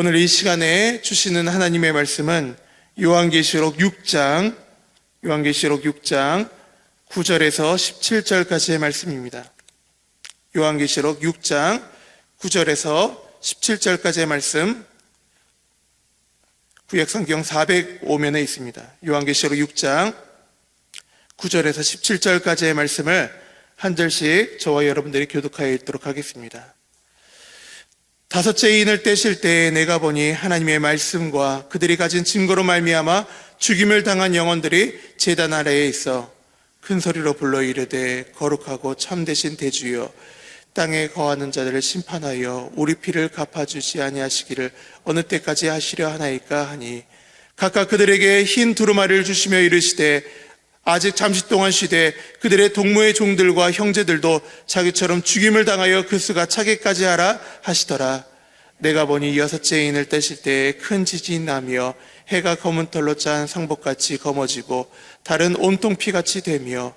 오늘 이 시간에 주시는 하나님의 말씀은 요한계시록 6장, 요한계시록 6장 9절에서 17절까지의 말씀입니다. 요한계시록 6장 9절에서 17절까지의 말씀 구약성경 405면에 있습니다. 요한계시록 6장 9절에서 17절까지의 말씀을 한 절씩 저와 여러분들이 교독하여 읽도록 하겠습니다. 다섯째 인을 떼실 때에 내가 보니 하나님의 말씀과 그들이 가진 증거로 말미암아 죽임을 당한 영혼들이 제단 아래에 있어 큰 소리로 불러 이르되 거룩하고 참되신 대주여 땅에 거하는 자들을 심판하여 우리 피를 갚아주지 아니하시기를 어느 때까지 하시려 하나이까 하니 각각 그들에게 흰 두루마리를 주시며 이르시되 아직 잠시 동안 쉬되 그들의 동무의 종들과 형제들도 자기처럼 죽임을 당하여 그 수가 차게까지 하라 하시더라. 내가 보니 여섯째 인을 떼실 때에 큰 지진이 나며 해가 검은 털로 짠 상복같이 검어지고 다른 온통 피같이 되며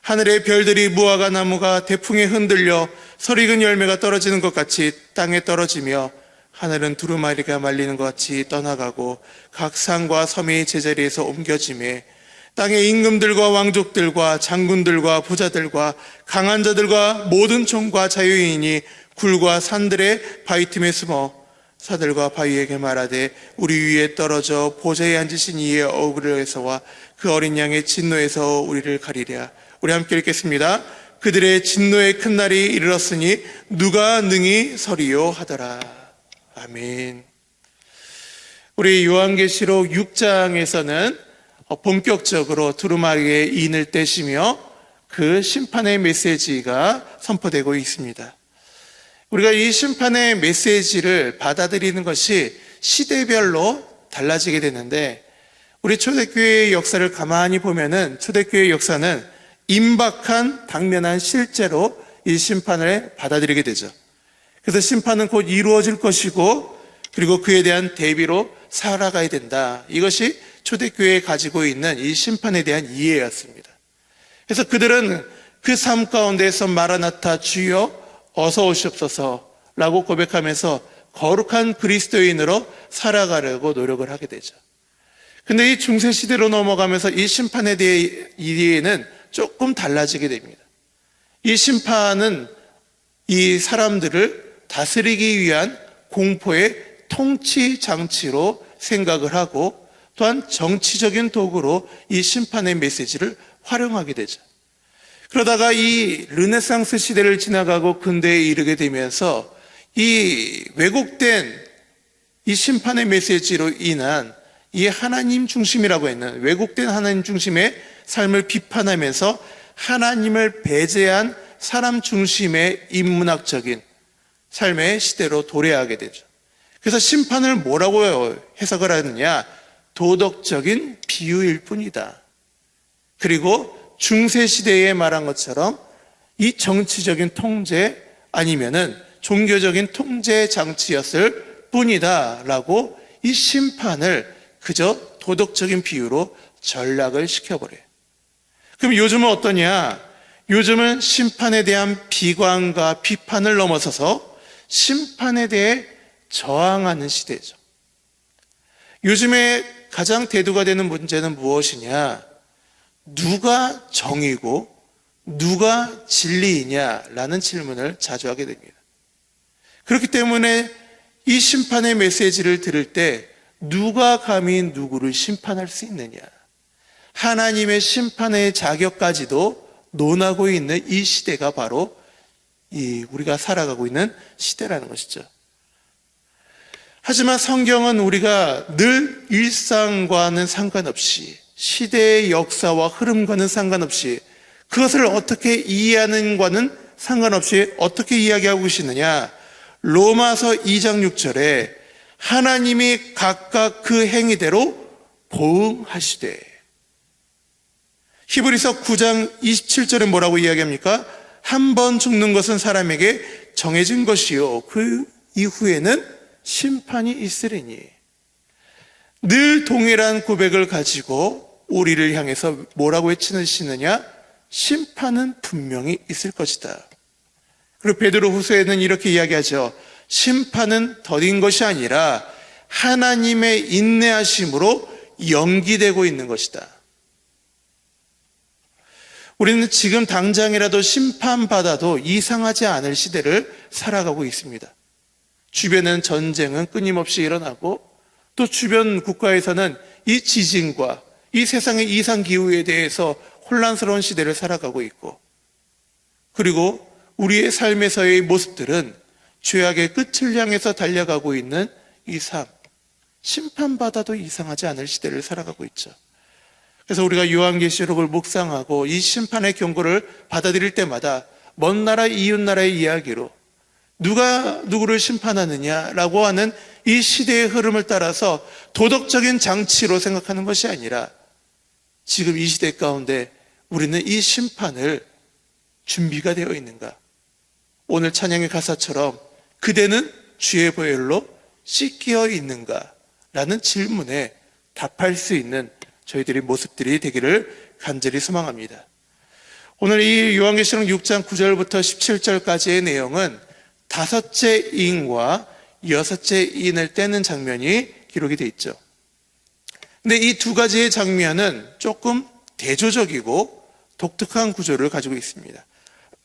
하늘의 별들이 무화과 나무가 대풍에 흔들려 설익은 열매가 떨어지는 것 같이 땅에 떨어지며 하늘은 두루마리가 말리는 것 같이 떠나가고 각 산과 섬이 제자리에서 옮겨짐에 땅의 임금들과 왕족들과 장군들과 부자들과 강한 자들과 모든 총과 자유인이 굴과 산들의 바위 틈에 숨어 사들과 바위에게 말하되 우리 위에 떨어져 보좌에 앉으신 이의 어그로에서와 그 어린 양의 진노에서 우리를 가리랴. 우리 함께 읽겠습니다. 그들의 진노의 큰 날이 이르렀으니 누가 능히 서리요 하더라. 아멘. 우리 요한계시록 6장에서는 어, 본격적으로 두루마리의 인을 떼시며 그 심판의 메시지가 선포되고 있습니다. 우리가 이 심판의 메시지를 받아들이는 것이 시대별로 달라지게 되는데 우리 초대교회의 역사를 가만히 보면은 초대교회의 역사는 임박한 당면한 실제로 이 심판을 받아들이게 되죠. 그래서 심판은 곧 이루어질 것이고 그리고 그에 대한 대비로 살아가야 된다. 이것이 초대교회에 가지고 있는 이 심판에 대한 이해였습니다. 그래서 그들은 그 삶 가운데서 마라나타 주여 어서 오시옵소서라고 고백하면서 거룩한 그리스도인으로 살아가려고 노력을 하게 되죠. 근데 이 중세 시대로 넘어가면서 이 심판에 대해 이해는 조금 달라지게 됩니다. 이 심판은 이 사람들을 다스리기 위한 공포의 통치 장치로 생각을 하고 또한 정치적인 도구로 이 심판의 메시지를 활용하게 되죠. 그러다가 이 르네상스 시대를 지나가고 근대에 이르게 되면서 이 왜곡된 이 심판의 메시지로 인한 이 하나님 중심이라고 했는 왜곡된 하나님 중심의 삶을 비판하면서 하나님을 배제한 사람 중심의 인문학적인 삶의 시대로 도래하게 되죠. 그래서 심판을 뭐라고 해석을 하느냐? 도덕적인 비유일 뿐이다. 그리고 중세 시대에 말한 것처럼 이 정치적인 통제 아니면은 종교적인 통제 장치였을 뿐이다. 라고 이 심판을 그저 도덕적인 비유로 전락을 시켜버려요. 그럼 요즘은 어떠냐? 요즘은 심판에 대한 비관과 비판을 넘어서서 심판에 대해 저항하는 시대죠. 요즘에 가장 대두가 되는 문제는 무엇이냐? 누가 정이고 누가 진리이냐라는 질문을 자주 하게 됩니다. 그렇기 때문에 이 심판의 메시지를 들을 때 누가 감히 누구를 심판할 수 있느냐? 하나님의 심판의 자격까지도 논하고 있는 이 시대가 바로 이 우리가 살아가고 있는 시대라는 것이죠. 하지만 성경은 우리가 늘 일상과는 상관없이 시대의 역사와 흐름과는 상관없이 그것을 어떻게 이해하는과는 상관없이 어떻게 이야기하고 계시느냐. 로마서 2장 6절에 하나님이 각각 그 행위대로 보응하시되 히브리서 9장 27절에 뭐라고 이야기합니까? 한 번 죽는 것은 사람에게 정해진 것이요. 그 이후에는 심판이 있으리니 늘 동일한 고백을 가지고 우리를 향해서 뭐라고 외치시느냐? 심판은 분명히 있을 것이다. 그리고 베드로 후서에는 이렇게 이야기하죠. 심판은 더딘 것이 아니라 하나님의 인내하심으로 연기되고 있는 것이다. 우리는 지금 당장이라도 심판받아도 이상하지 않을 시대를 살아가고 있습니다. 주변엔 전쟁은 끊임없이 일어나고 또 주변 국가에서는 이 지진과 이 세상의 이상 기후에 대해서 혼란스러운 시대를 살아가고 있고 그리고 우리의 삶에서의 모습들은 죄악의 끝을 향해서 달려가고 있는 이 삶, 심판받아도 이상하지 않을 시대를 살아가고 있죠. 그래서 우리가 요한계시록을 묵상하고 이 심판의 경고를 받아들일 때마다 먼 나라 이웃 나라의 이야기로 누가 누구를 심판하느냐라고 하는 이 시대의 흐름을 따라서 도덕적인 장치로 생각하는 것이 아니라 지금 이 시대 가운데 우리는 이 심판을 준비가 되어 있는가? 오늘 찬양의 가사처럼 그대는 주의 보혈로 씻겨 있는가? 라는 질문에 답할 수 있는 저희들의 모습들이 되기를 간절히 소망합니다. 오늘 이 요한계시록 6장 9절부터 17절까지의 내용은 다섯째 인과 여섯째 인을 떼는 장면이 기록이 되어 있죠. 근데 이 두 가지의 장면은 조금 대조적이고 독특한 구조를 가지고 있습니다.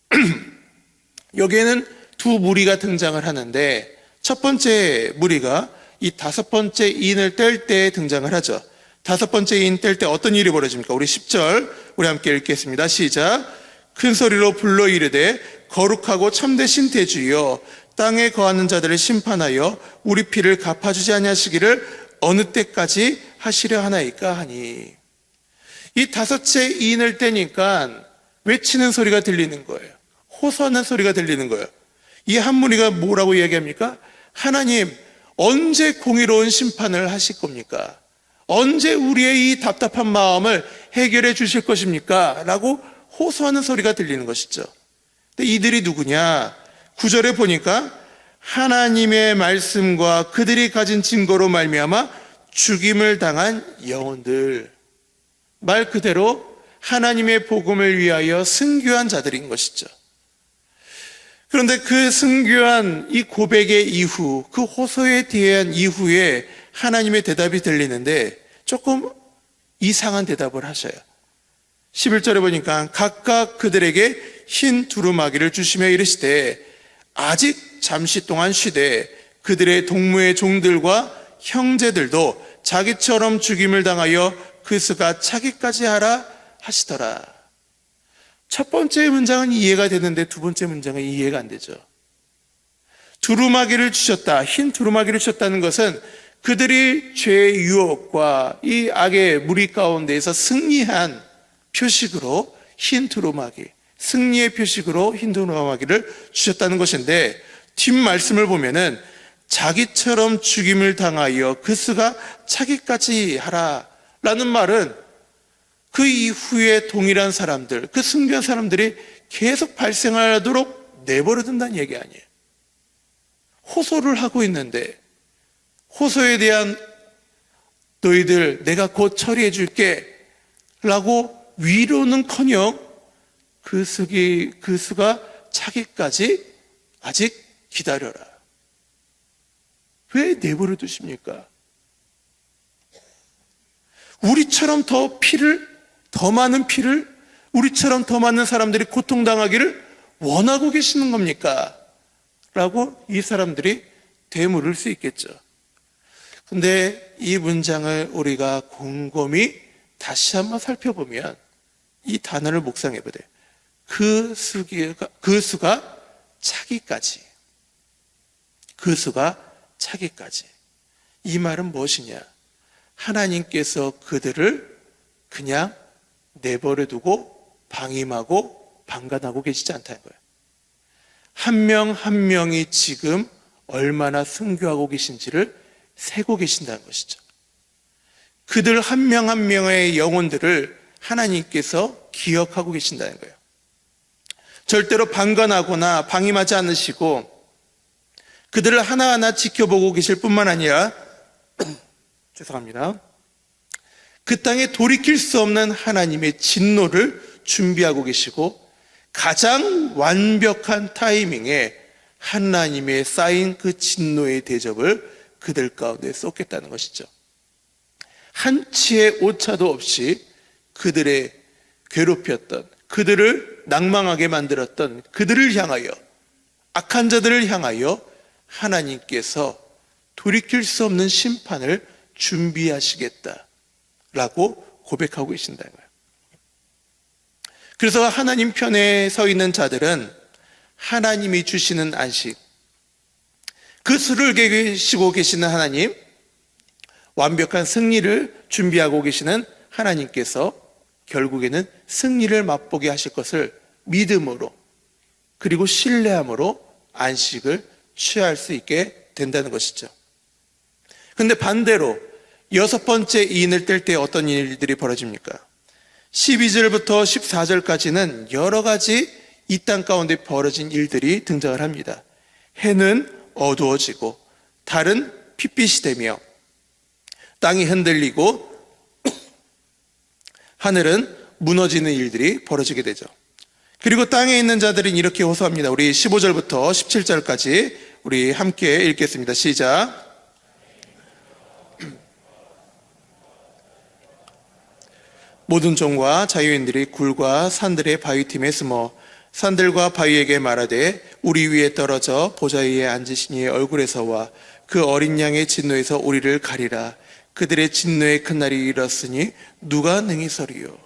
여기에는 두 무리가 등장을 하는데 첫 번째 무리가 이 다섯 번째 인을 뗄 때 등장을 하죠. 다섯 번째 인 뗄 때 어떤 일이 벌어집니까? 우리 10절 우리 함께 읽겠습니다. 시작. 큰 소리로 불러 이르되 거룩하고 참되신 대주여 땅에 거하는 자들을 심판하여 우리 피를 갚아주지 아니하시기를 어느 때까지 하시려 하나이까 하니 이 다섯째 인을 떼니까 외치는 소리가 들리는 거예요. 호소하는 소리가 들리는 거예요. 이 한 무리가 뭐라고 이야기합니까? 하나님, 언제 공의로운 심판을 하실 겁니까? 언제 우리의 이 답답한 마음을 해결해 주실 것입니까? 라고 호소하는 소리가 들리는 것이죠. 근데 이들이 누구냐? 구절에 보니까 하나님의 말씀과 그들이 가진 증거로 말미암아 죽임을 당한 영혼들. 말 그대로 하나님의 복음을 위하여 승교한 자들인 것이죠. 그런데 그 승교한 이 고백의 이후, 그 호소에 대한 이후에 하나님의 대답이 들리는데 조금 이상한 대답을 하셔요. 11절에 보니까 각각 그들에게 흰 두루마기를 주시며 이르시되 아직 잠시 동안 쉬되 그들의 동무의 종들과 형제들도 자기처럼 죽임을 당하여 그 수가 차기까지 하라 하시더라. 첫 번째 문장은 이해가 되는데 두 번째 문장은 이해가 안 되죠. 두루마기를 주셨다. 흰 두루마기를 주셨다는 것은 그들이 죄의 유혹과 이 악의 무리 가운데에서 승리한 표식으로 흰 두루마기, 승리의 표식으로 흰 두루마기를 주셨다는 것인데 뒷 말씀을 보면은 자기처럼 죽임을 당하여 그 수가 차기까지 하라 라는 말은 그 이후에 동일한 사람들, 그 승리한 사람들이 계속 발생하도록 내버려둔다는 얘기 아니에요. 호소를 하고 있는데 호소에 대한 너희들 내가 곧 처리해 줄게 라고 위로는 커녕 그 수기 그 수가 차기까지 아직 기다려라. 왜 내버려 두십니까? 우리처럼 더 피를 더 많은 피를 우리처럼 더 많은 사람들이 고통당하기를 원하고 계시는 겁니까? 라고 이 사람들이 되물을 수 있겠죠. 근데 이 문장을 우리가 곰곰이 다시 한번 살펴보면 이 단어를 묵상해 보되 그 수가 그 수가 차기까지 그 수가 차기까지 이 말은 무엇이냐? 하나님께서 그들을 그냥 내버려 두고 방임하고 방관하고 계시지 않다는 거예요. 한 명한 명이 지금 얼마나 순교하고 계신지를 세고 계신다는 것이죠. 그들 한명한 명의 영혼들을 하나님께서 기억하고 계신다는 거예요. 절대로 방관하거나 방임하지 않으시고 그들을 하나하나 지켜보고 계실 뿐만 아니라 죄송합니다. 그 땅에 돌이킬 수 없는 하나님의 진노를 준비하고 계시고 가장 완벽한 타이밍에 하나님의 쌓인 그 진노의 대접을 그들 가운데 쏟겠다는 것이죠. 한 치의 오차도 없이 그들의 괴롭혔던 그들을 낭망하게 만들었던 그들을 향하여 악한 자들을 향하여 하나님께서 돌이킬 수 없는 심판을 준비하시겠다라고 고백하고 계신다는 거예요. 그래서 하나님 편에 서 있는 자들은 하나님이 주시는 안식, 그 수를 계시고 계시는 하나님, 완벽한 승리를 준비하고 계시는 하나님께서 결국에는 승리를 맛보게 하실 것을 믿음으로 그리고 신뢰함으로 안식을 취할 수 있게 된다는 것이죠. 근데 반대로 여섯 번째 이인을 뗄 때 어떤 일들이 벌어집니까? 12절부터 14절까지는 여러 가지 이 땅 가운데 벌어진 일들이 등장을 합니다. 해는 어두워지고 달은 핏빛이 되며 땅이 흔들리고 하늘은 무너지는 일들이 벌어지게 되죠. 그리고 땅에 있는 자들은 이렇게 호소합니다. 우리 15절부터 17절까지 우리 함께 읽겠습니다. 시작. 모든 종과 자유인들이 굴과 산들의 바위 틈에 숨어 산들과 바위에게 말하되 우리 위에 떨어져 보좌 위에 앉으신 이의 얼굴에서와 그 어린 양의 진노에서 우리를 가리라 그들의 진노의 큰 날이 이르렀으니 누가 능히 서리요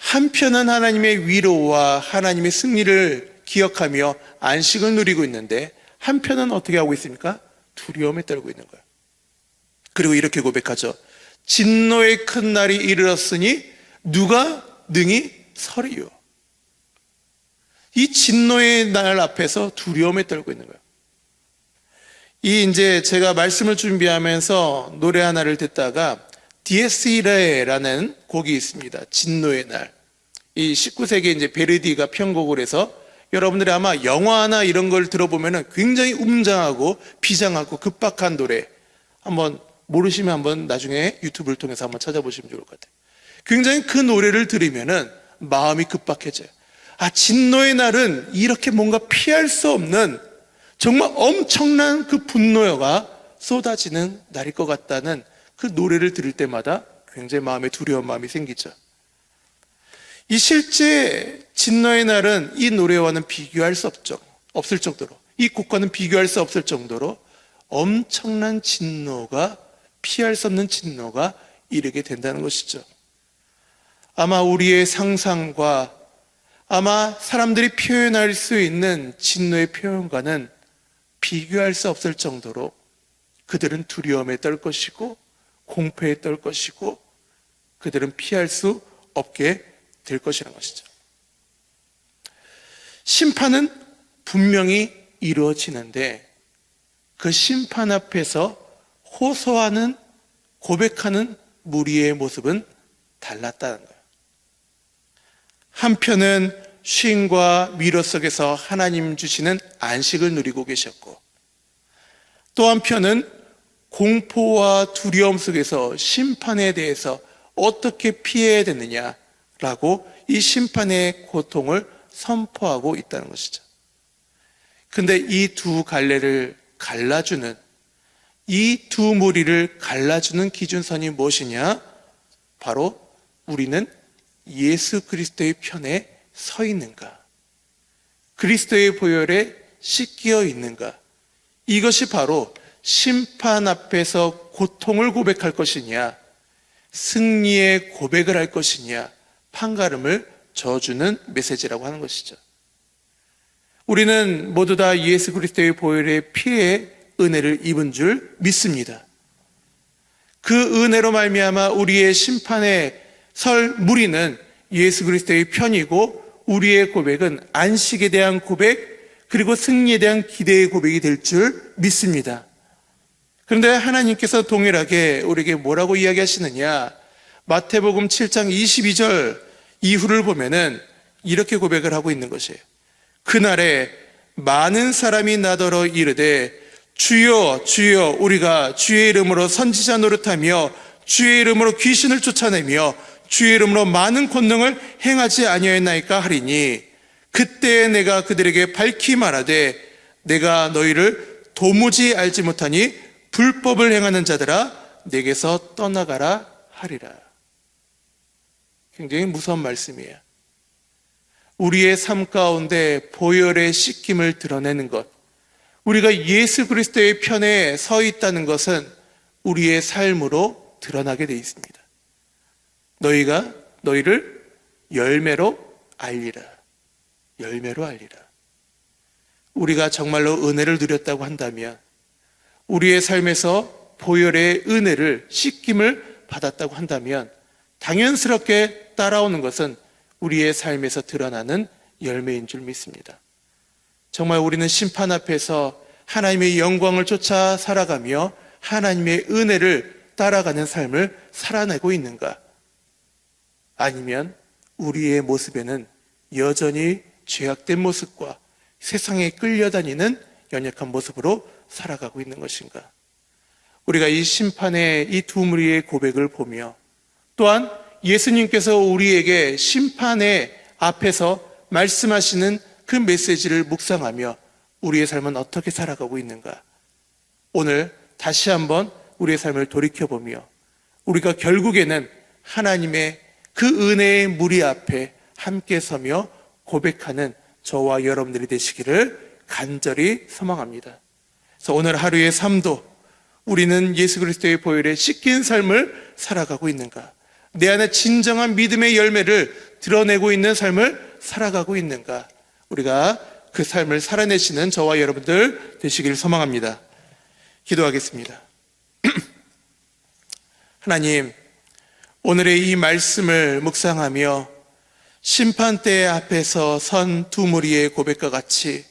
한편은 하나님의 위로와 하나님의 승리를 기억하며 안식을 누리고 있는데 한편은 어떻게 하고 있습니까? 두려움에 떨고 있는 거예요. 그리고 이렇게 고백하죠. 진노의 큰 날이 이르렀으니 누가 능히 서리요. 이 진노의 날 앞에서 두려움에 떨고 있는 거예요. 이 이제 제가 말씀을 준비하면서 노래 하나를 듣다가 디에스이레라는 곡이 있습니다. 진노의 날. 이 19세기 이제 베르디가 편곡을 해서 여러분들이 아마 영화나 이런 걸 들어보면은 굉장히 웅장하고 비장하고 급박한 노래. 한번 모르시면 한번 나중에 유튜브를 통해서 한번 찾아보시면 좋을 것 같아요. 굉장히 그 노래를 들으면은 마음이 급박해져요. 아, 진노의 날은 이렇게 뭔가 피할 수 없는 정말 엄청난 그 분노가 쏟아지는 날일 것 같다는 그 노래를 들을 때마다 굉장히 마음에 두려운 마음이 생기죠. 이 실제 진노의 날은 이 노래와는 비교할 수 없죠. 없을 정도로. 이 곡과는 비교할 수 없을 정도로 엄청난 진노가 피할 수 없는 진노가 이르게 된다는 것이죠. 아마 우리의 상상과 아마 사람들이 표현할 수 있는 진노의 표현과는 비교할 수 없을 정도로 그들은 두려움에 떨 것이고 공포에 떨 것이고 그들은 피할 수 없게 될 것이라는 것이죠. 심판은 분명히 이루어지는데 그 심판 앞에서 호소하는 고백하는 무리의 모습은 달랐다는 거예요. 한편은 쉼과 위로 속에서 하나님 주시는 안식을 누리고 계셨고 또 한편은 공포와 두려움 속에서 심판에 대해서 어떻게 피해야 되느냐라고 이 심판의 고통을 선포하고 있다는 것이죠. 근데 이 두 갈래를 갈라주는 이 두 무리를 갈라주는 기준선이 무엇이냐? 바로 우리는 예수 그리스도의 편에 서 있는가? 그리스도의 보혈에 씻겨 있는가? 이것이 바로 심판 앞에서 고통을 고백할 것이냐, 승리의 고백을 할 것이냐, 판가름을 져주는 메시지라고 하는 것이죠. 우리는 모두 다 예수 그리스도의 보혈의 피해 은혜를 입은 줄 믿습니다. 그 은혜로 말미암아 우리의 심판에 설 무리는 예수 그리스도의 편이고 우리의 고백은 안식에 대한 고백 그리고 승리에 대한 기대의 고백이 될 줄 믿습니다. 그런데 하나님께서 동일하게 우리에게 뭐라고 이야기하시느냐? 마태복음 7장 22절 이후를 보면은 이렇게 고백을 하고 있는 것이에요. 그날에 많은 사람이 나더러 이르되 주여 주여 우리가 주의 이름으로 선지자 노릇하며 주의 이름으로 귀신을 쫓아내며 주의 이름으로 많은 권능을 행하지 아니하였나이까 하리니 그때 내가 그들에게 밝히 말하되 내가 너희를 도무지 알지 못하니 불법을 행하는 자들아 내게서 떠나가라 하리라. 굉장히 무서운 말씀이에요. 우리의 삶 가운데 보혈의 씻김을 드러내는 것, 우리가 예수 그리스도의 편에 서 있다는 것은 우리의 삶으로 드러나게 되어 있습니다. 너희가 너희를 열매로 알리라. 열매로 알리라. 우리가 정말로 은혜를 누렸다고 한다면 우리의 삶에서 보혈의 은혜를 씻김을 받았다고 한다면 당연스럽게 따라오는 것은 우리의 삶에서 드러나는 열매인 줄 믿습니다. 정말 우리는 심판 앞에서 하나님의 영광을 쫓아 살아가며 하나님의 은혜를 따라가는 삶을 살아내고 있는가? 아니면 우리의 모습에는 여전히 죄악된 모습과 세상에 끌려다니는 연약한 모습으로 살아가고 있는 것인가? 우리가 이 심판의 이 두 무리의 고백을 보며 또한 예수님께서 우리에게 심판의 앞에서 말씀하시는 그 메시지를 묵상하며 우리의 삶은 어떻게 살아가고 있는가? 오늘 다시 한번 우리의 삶을 돌이켜보며 우리가 결국에는 하나님의 그 은혜의 무리 앞에 함께 서며 고백하는 저와 여러분들이 되시기를 간절히 소망합니다. 그래서 오늘 하루의 삶도 우리는 예수 그리스도의 보혈에 씻긴 삶을 살아가고 있는가? 내 안에 진정한 믿음의 열매를 드러내고 있는 삶을 살아가고 있는가? 우리가 그 삶을 살아내시는 저와 여러분들 되시길 소망합니다. 기도하겠습니다. 하나님, 오늘의 이 말씀을 묵상하며 심판대 앞에서 선 두 무리의 고백과 같이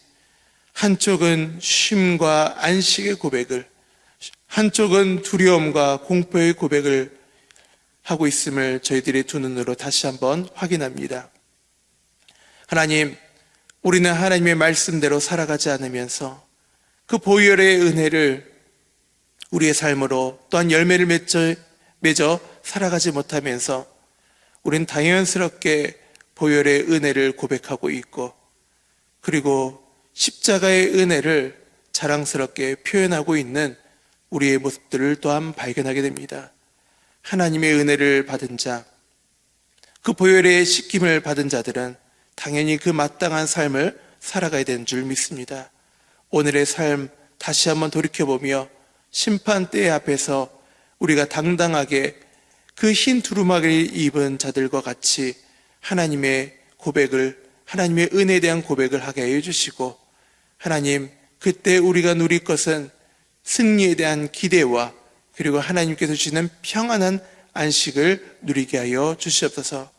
한쪽은 쉼과 안식의 고백을, 한쪽은 두려움과 공포의 고백을 하고 있음을 저희들의 두 눈으로 다시 한번 확인합니다. 하나님, 우리는 하나님의 말씀대로 살아가지 않으면서 그 보혈의 은혜를 우리의 삶으로 또한 열매를 맺어, 맺어 살아가지 못하면서 우린 당연스럽게 보혈의 은혜를 고백하고 있고 그리고 십자가의 은혜를 자랑스럽게 표현하고 있는 우리의 모습들을 또한 발견하게 됩니다. 하나님의 은혜를 받은 자, 그 보혈의 씻김을 받은 자들은 당연히 그 마땅한 삶을 살아가야 되는 줄 믿습니다. 오늘의 삶 다시 한번 돌이켜보며 심판대 앞에서 우리가 당당하게 그 흰 두루마기를 입은 자들과 같이 하나님의 고백을, 하나님의 은혜에 대한 고백을 하게 해 주시고, 하나님, 그때 우리가 누릴 것은 승리에 대한 기대와 그리고 하나님께서 주시는 평안한 안식을 누리게 하여 주시옵소서.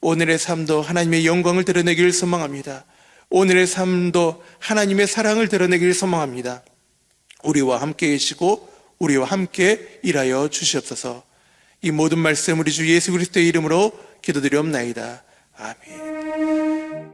오늘의 삶도 하나님의 영광을 드러내기를 소망합니다. 오늘의 삶도 하나님의 사랑을 드러내기를 소망합니다. 우리와 함께 계시고 우리와 함께 일하여 주시옵소서. 이 모든 말씀 우리 주 예수 그리스도의 이름으로 기도드리옵나이다. 아멘.